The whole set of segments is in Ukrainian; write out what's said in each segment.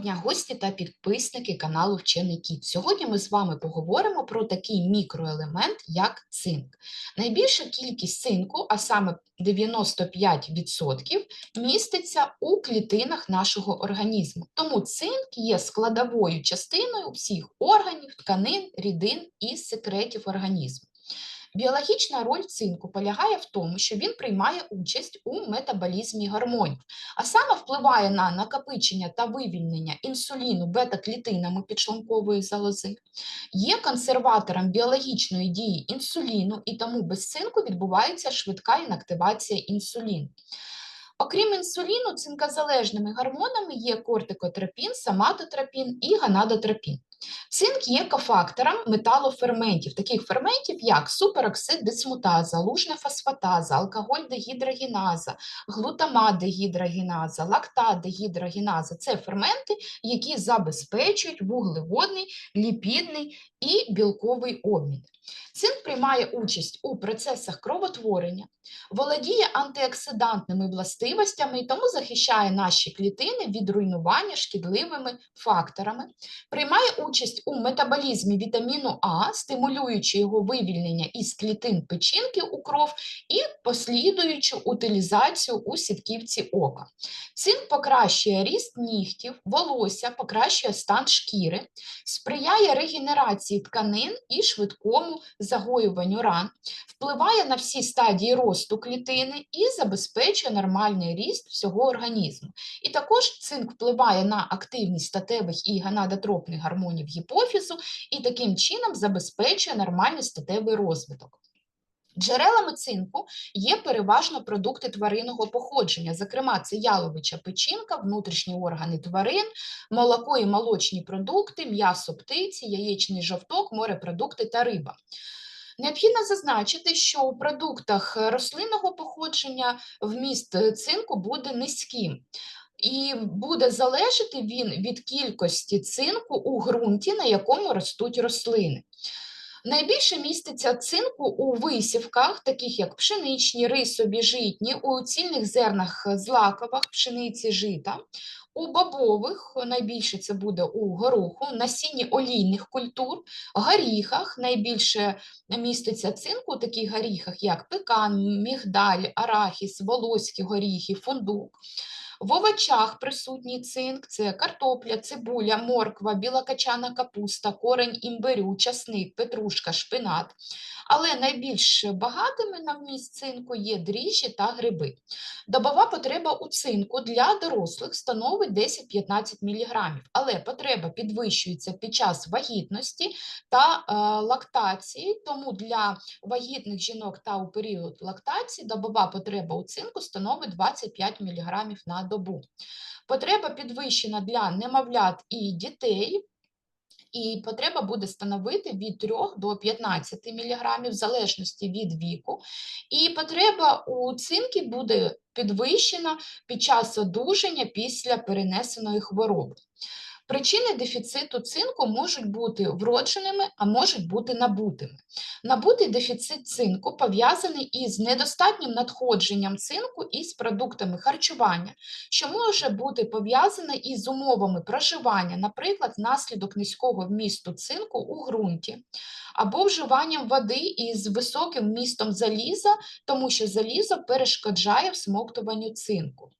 дня, гості та підписники каналу Вчений Кіт. Сьогодні ми з вами поговоримо про такий мікроелемент, як цинк. Найбільша кількість цинку, а саме 95%, міститься у клітинах нашого організму. Тому цинк є складовою частиною всіх органів, тканин, рідин і секретів організму. Біологічна роль цинку полягає в тому, що він приймає участь у метаболізмі гормонів, а саме впливає на накопичення та вивільнення інсуліну бета-клітинами підшлункової залози, є консерватором біологічної дії інсуліну, і тому без цинку відбувається швидка інактивація інсуліну. Окрім інсуліну, цинкозалежними гормонами є кортикотропін, соматотропін і гонадотропін. Цинк є кофактором металоферментів, таких ферментів, як супероксид дисмутаза, лужна фосфатаза, алкоголь дегідрогеназа, глутамат дегідрогеназа, лактат дегідрогеназа – це ферменти, які забезпечують вуглеводний, ліпідний і білковий обмін. Цинк приймає участь у процесах кровотворення, володіє антиоксидантними властивостями і тому захищає наші клітини від руйнування шкідливими факторами, приймає участь у метаболізмі вітаміну А, стимулюючи його вивільнення із клітин печінки у кров і послідуючи утилізацію у сітківці ока. Цинк покращує ріст нігтів, волосся, покращує стан шкіри, сприяє регенерації тканин і швидкому загоюванню ран, впливає на всі стадії росту клітини і забезпечує нормальний ріст всього організму. І також цинк впливає на активність статевих і гонадотропних гормонів гіпофізу і таким чином забезпечує нормальний статевий розвиток. Джерелами цинку є переважно продукти тваринного походження, зокрема, це яловича печінка, внутрішні органи тварин, молоко і молочні продукти, м'ясо птиці, яєчний жовток, морепродукти та риба. Необхідно зазначити, що у продуктах рослинного походження вміст цинку буде низьким. І буде залежати він від кількості цинку у ґрунті, на якому ростуть рослини. Найбільше міститься цинку у висівках, таких як пшеничні, рисові, житні, у цільних зернах злакових, пшениці, жита, у бобових, найбільше це буде у гороху, насінні олійних культур, горіхах найбільше міститься цинку у таких горіхах, як пекан, мігдаль, арахіс, волоські горіхи, фундук. В овочах присутній цинк це картопля, цибуля, морква, білокачана капуста, корень імбирю, часник, петрушка, шпинат. Але найбільш багатими на вміст цинку є дріжджі та гриби. Добова потреба у цинку для дорослих становить 10-15 мг, але потреба підвищується під час вагітності та е, лактації, тому для вагітних жінок та у період лактації добова потреба у цинку становить 25 мг на добу. Потреба підвищена для немовлят і дітей. І потреба буде становити від 3 до 15 мг в залежності від віку. І потреба у цинки буде підвищена під час одужання після перенесеної хвороби. Причини дефіциту цинку можуть бути вродженими, а можуть бути набутими. Набутий дефіцит цинку пов'язаний із недостатнім надходженням цинку із продуктами харчування, що може бути пов'язане із умовами проживання, наприклад, внаслідок низького вмісту цинку у ґрунті, або вживанням води із високим вмістом заліза, тому що залізо перешкоджає всмоктуванню цинку.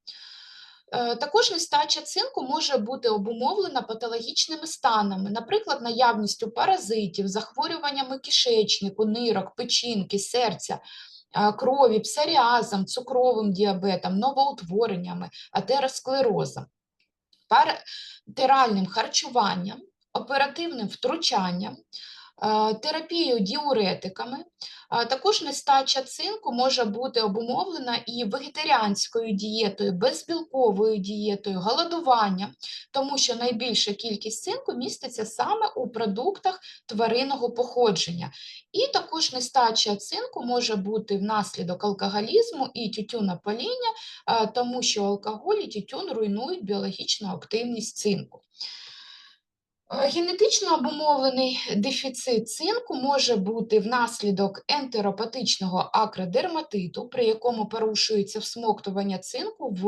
Е, також нестача цинку може бути обумовлена патологічними станами, наприклад, наявністю паразитів, захворюваннями кишечнику, нирок, печінки, серця, е, крові, псоріазом, цукровим діабетом, новоутвореннями, атеросклерозом, паратеральним харчуванням, оперативним втручанням, е, терапією діуретиками, також нестача цинку може бути обумовлена і вегетаріанською дієтою, безбілковою дієтою, голодуванням, тому що найбільша кількість цинку міститься саме у продуктах тваринного походження. І також нестача цинку може бути внаслідок алкоголізму і тютюнопаління, тому що алкоголь і тютюн руйнують біологічну активність цинку. Е, генетично обумовлений дефіцит цинку може бути внаслідок ентеропатичного акродерматиту, при якому порушується всмоктування цинку в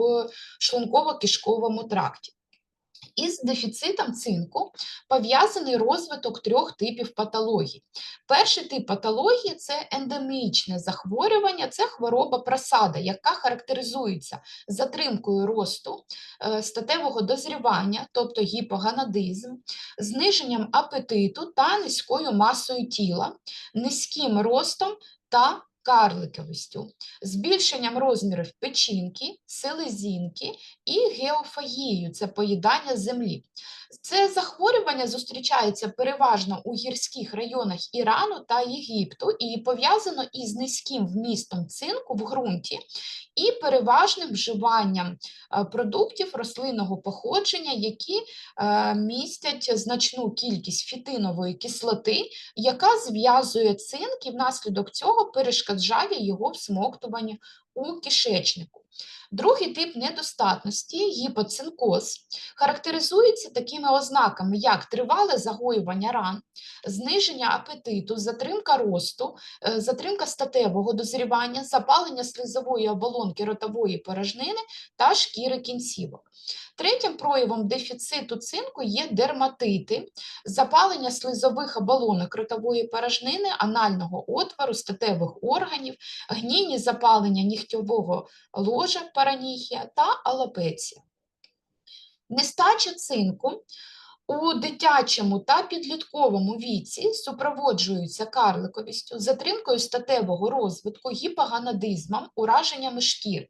шлунково-кишковому тракті. Із дефіцитом цинку пов'язаний розвиток трьох типів патологій. Перший тип патології це ендемічне захворювання, це хвороба просада, яка характеризується затримкою росту е, статевого дозрівання, тобто гіпоганадизм, зниженням апетиту та низькою масою тіла, низьким ростом та карликовістю, збільшенням розмірів печінки, селезінки і геофагією це поїдання землі. Це захворювання зустрічається переважно у гірських районах Ірану та Єгипту і пов'язано із низьким вмістом цинку в ґрунті і переважним вживанням е, продуктів рослинного походження, які е, містять значну кількість фітинової кислоти, яка зв'язує цинк і внаслідок цього перешкоджає його всмоктування у кишечнику. Другий тип недостатності гіпоцинкоз характеризується такими ознаками, як тривале загоювання ран, зниження апетиту, затримка росту, е, затримка статевого дозрівання, запалення слизової оболонки ротової порожнини та шкіри кінцівок. Третім проявом дефіциту цинку є дерматити, запалення слизових оболонок ротової порожнини, анального отвору, статевих органів, гнійні запалення нігтьового ложа, параніхія та алопеція. Нестача цинку у дитячому та підлітковому віці супроводжуються карликовістю, затримкою статевого розвитку, гіпоганадизмом, ураженнями шкір.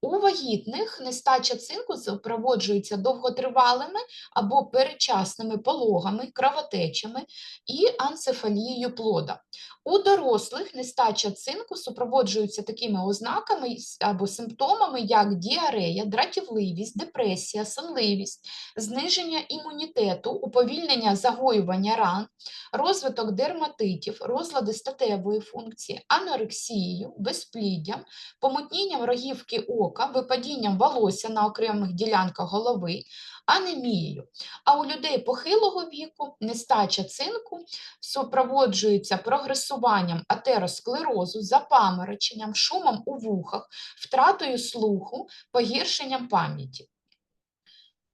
У вагітних нестача цинку супроводжується довготривалими або передчасними пологами, кровотечами і анцефалією плода. У дорослих нестача цинку супроводжується такими ознаками або симптомами, як діарея, дратівливість, депресія, сонливість, зниження імунітету, уповільнення загоювання ран, розвиток дерматитів, розлади статевої функції, анорексією, безпліддям, помутнінням рогівки ока, випадінням волосся на окремих ділянках голови, анемією. А у людей похилого віку нестача цинку супроводжується прогресуванням атеросклерозу, запамороченням, шумом у вухах, втратою слуху, погіршенням пам'яті.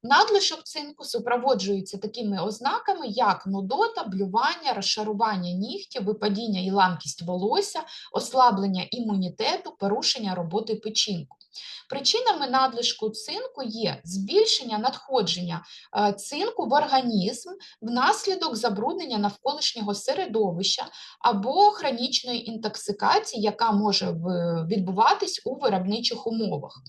Надлишок цинку супроводжується такими ознаками, як нудота, блювання, розшарування нігтів, випадіння і ламкість волосся, ослаблення імунітету, порушення роботи печінку. Причинами надлишку цинку є збільшення надходження е, цинку в організм внаслідок забруднення навколишнього середовища або хронічної інтоксикації, яка може відбуватись у виробничих умовах.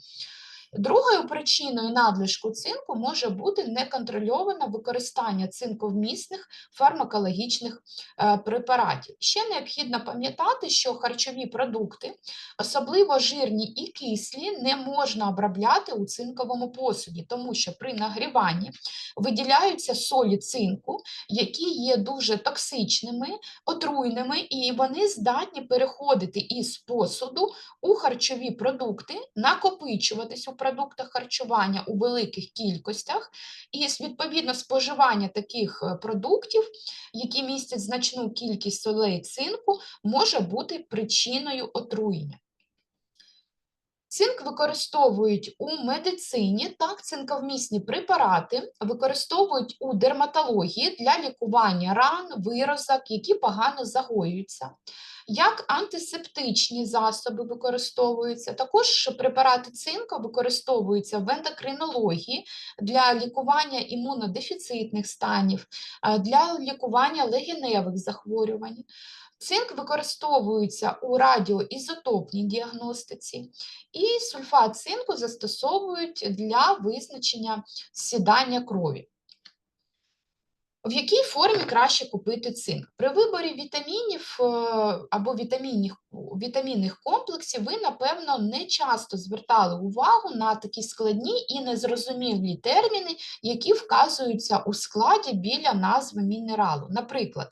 Другою причиною надлишку цинку може бути неконтрольоване використання цинковмісних фармакологічних е, препаратів. Ще необхідно пам'ятати, що харчові продукти, особливо жирні і кислі, не можна обробляти у цинковому посуді, тому що при нагріванні виділяються солі цинку, які є дуже токсичними, отруйними, і вони здатні переходити із посуду у харчові продукти, накопичуватись у продуктах харчування у великих кількостях, і відповідно споживання таких е, продуктів, які містять значну кількість солей цинку, може бути причиною отруєння. Цинк використовують у медицині, так, цинковмісні препарати використовують у дерматології для лікування ран, виразок, які погано загоюються як антисептичні засоби використовуються. Також препарати цинку використовуються в ендокринології для лікування імунодефіцитних станів, для лікування легеневих захворювань. Цинк використовується у радіоізотопній діагностиці, і сульфат цинку застосовують для визначення сідання крові. В якій формі краще купити цинк? При виборі вітамінів е, або вітамінних, вітамінних комплексів ви, напевно, не часто звертали увагу на такі складні і незрозумілі терміни, які вказуються у складі біля назви мінералу. Наприклад,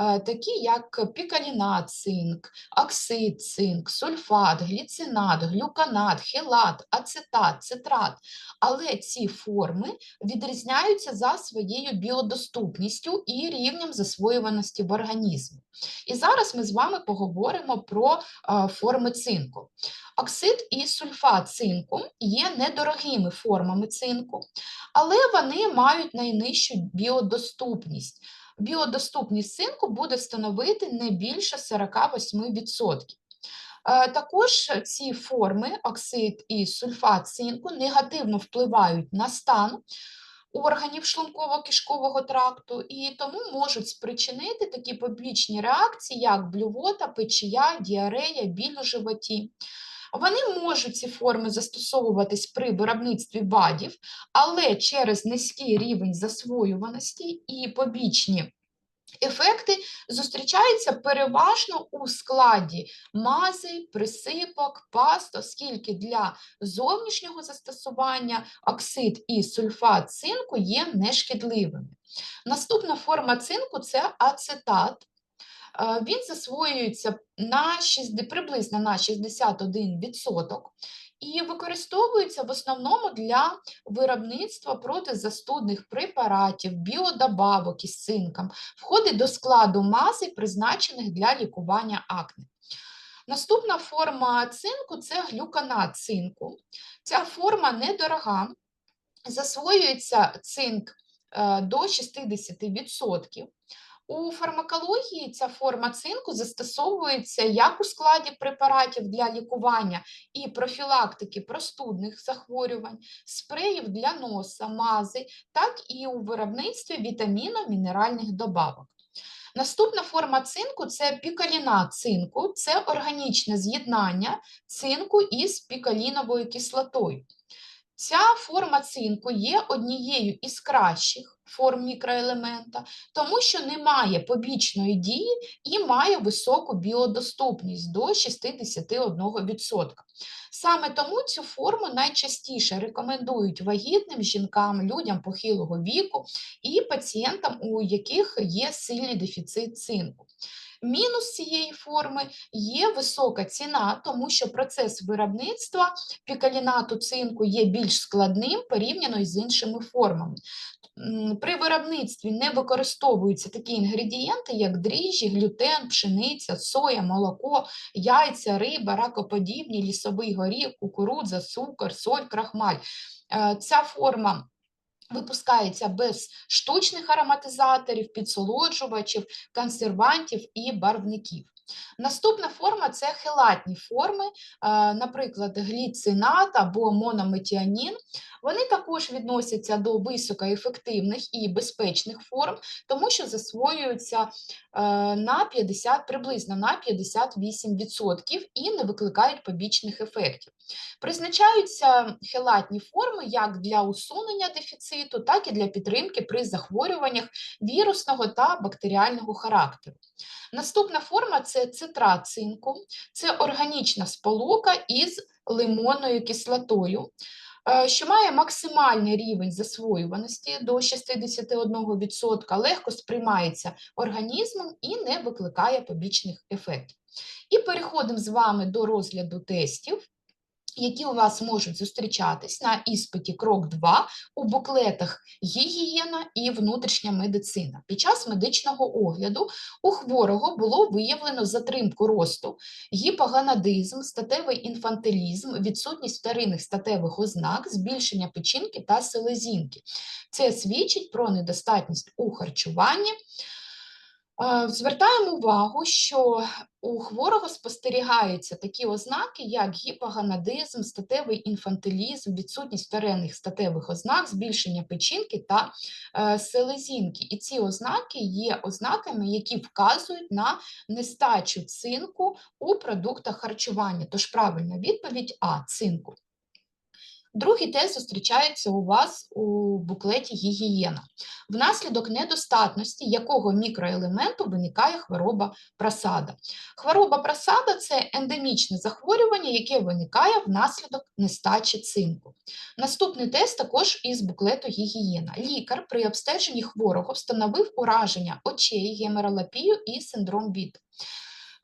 Е, такі як пікалінат, цинк, оксид, цинк, сульфат, гліцинат, глюканат, хелат, ацетат, цитрат. Але ці форми відрізняються за своєю біодоступністю і рівнем засвоюваності в організмі. І зараз ми з вами поговоримо про е, форми цинку. Оксид і сульфат цинку є недорогими формами цинку, але вони мають найнижчу біодоступність. Біодоступність цинку буде становити не більше 48%. Е, Також ці форми, оксид і сульфат цинку, негативно впливають на стан органів шлунково-кишкового тракту і тому можуть спричинити такі побічні реакції, як блювота, печія, діарея, біль у животі. Вони можуть ці форми застосовуватись при виробництві БАДів, але через низький рівень засвоюваності і побічні ефекти зустрічаються переважно у складі мази, присипок, паст, оскільки для зовнішнього застосування оксид і сульфат цинку є нешкідливими. Наступна форма цинку це ацетат. Е, Він засвоюється на 60, приблизно на 61% і використовується в основному для виробництва протизастудних препаратів, біодобавок із цинком, входить до складу мази, призначених для лікування акне. Наступна форма цинку це глюконат цинку. Ця форма недорога, засвоюється цинк е, до 60%. У фармакології ця форма цинку застосовується як у складі препаратів для лікування і профілактики простудних захворювань, спреїв для носа, мази, так і у виробництві вітаміно-мінеральних добавок. Наступна форма цинку це пікалінат цинку, це органічне з'єднання цинку із пікаліновою кислотою. Ця форма цинку є однією із кращих форм мікроелемента, тому що не має побічної дії і має високу біодоступність до 61%. Саме тому цю форму найчастіше рекомендують вагітним жінкам, людям похилого віку і пацієнтам, у яких є сильний дефіцит цинку. Мінус цієї форми є висока ціна, тому що процес виробництва пікалінату цинку є більш складним порівняно із іншими формами. При виробництві не використовуються такі інгредієнти, як дріжджі, глютен, пшениця, соя, молоко, яйця, риба, ракоподібні, лісовий горіх, кукурудза, цукор, соль, крахмаль. Е, ця форма Випускається без штучних ароматизаторів, підсолоджувачів, консервантів і барвників. Наступна форма це хелатні форми, наприклад, гліцинат або монометіанін. Вони також відносяться до високоефективних і безпечних форм, тому що засвоюються на 50, приблизно на 58% і не викликають побічних ефектів. Призначаються хелатні форми як для усунення дефіциту, так і для підтримки при захворюваннях вірусного та бактеріального характеру. Наступна форма це цитрат цинку, це органічна сполука із лимонною кислотою. Е, що має максимальний рівень засвоюваності до 61%, легко сприймається організмом і не викликає побічних ефектів. І переходимо з вами до розгляду тестів які у вас можуть зустрічатись на іспиті крок 2 у буклетах гігієна і внутрішня медицина. Під час медичного огляду у хворого було виявлено затримку росту, гіпоганадизм, статевий інфантилізм, відсутність вторинних статевих ознак, збільшення печінки та селезінки. Це свідчить про недостатність у харчуванні. Звертаємо увагу, що у хворого спостерігаються такі ознаки, як гіпоганадизм, статевий інфантилізм, відсутність вторинних статевих ознак, збільшення печінки та е, селезінки. І ці ознаки є ознаками, які вказують на нестачу цинку у продуктах харчування. Тож правильна відповідь А цинку. Другий тест зустрічається у вас у буклеті гігієна. Внаслідок недостатності якого мікроелементу виникає хвороба просада. Хвороба просада це ендемічне захворювання, яке виникає внаслідок нестачі цинку. Наступний тест також із буклету гігієна. Лікар при обстеженні хворого встановив ураження очей, геморалапію і синдром БІД.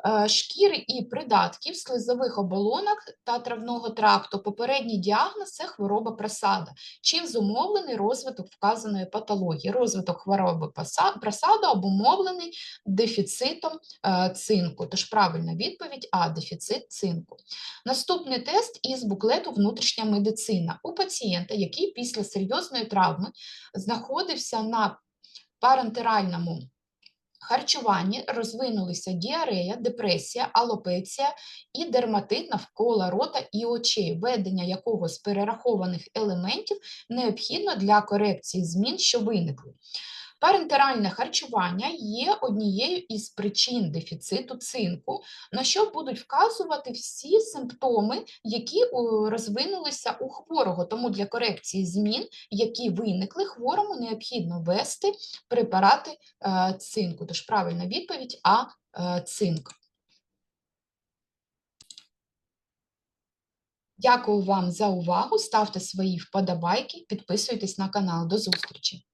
Е, шкіри і придатків, слизових оболонок та травного тракту. Попередній діагноз це хвороба просада. Чим зумовлений розвиток вказаної патології? Розвиток хвороби просаду обумовлений дефіцитом е, цинку. Тож правильна відповідь А дефіцит цинку. Наступний тест із буклету Внутрішня медицина у пацієнта, який після серйозної травми знаходився на парентеральному харчуванні, розвинулися діарея, депресія, алопеція і дерматит навколо рота і очей, введення якого з перерахованих елементів необхідно для корекції змін, що виникли. Парентеральне харчування є однією із причин дефіциту цинку, на що будуть вказувати всі симптоми, які розвинулися у хворого. Тому для корекції змін, які виникли, хворому необхідно ввести препарати е, цинку. Тож правильна відповідь А е, цинк. Дякую вам за увагу. Ставте свої вподобайки, підписуйтесь на канал. До зустрічі!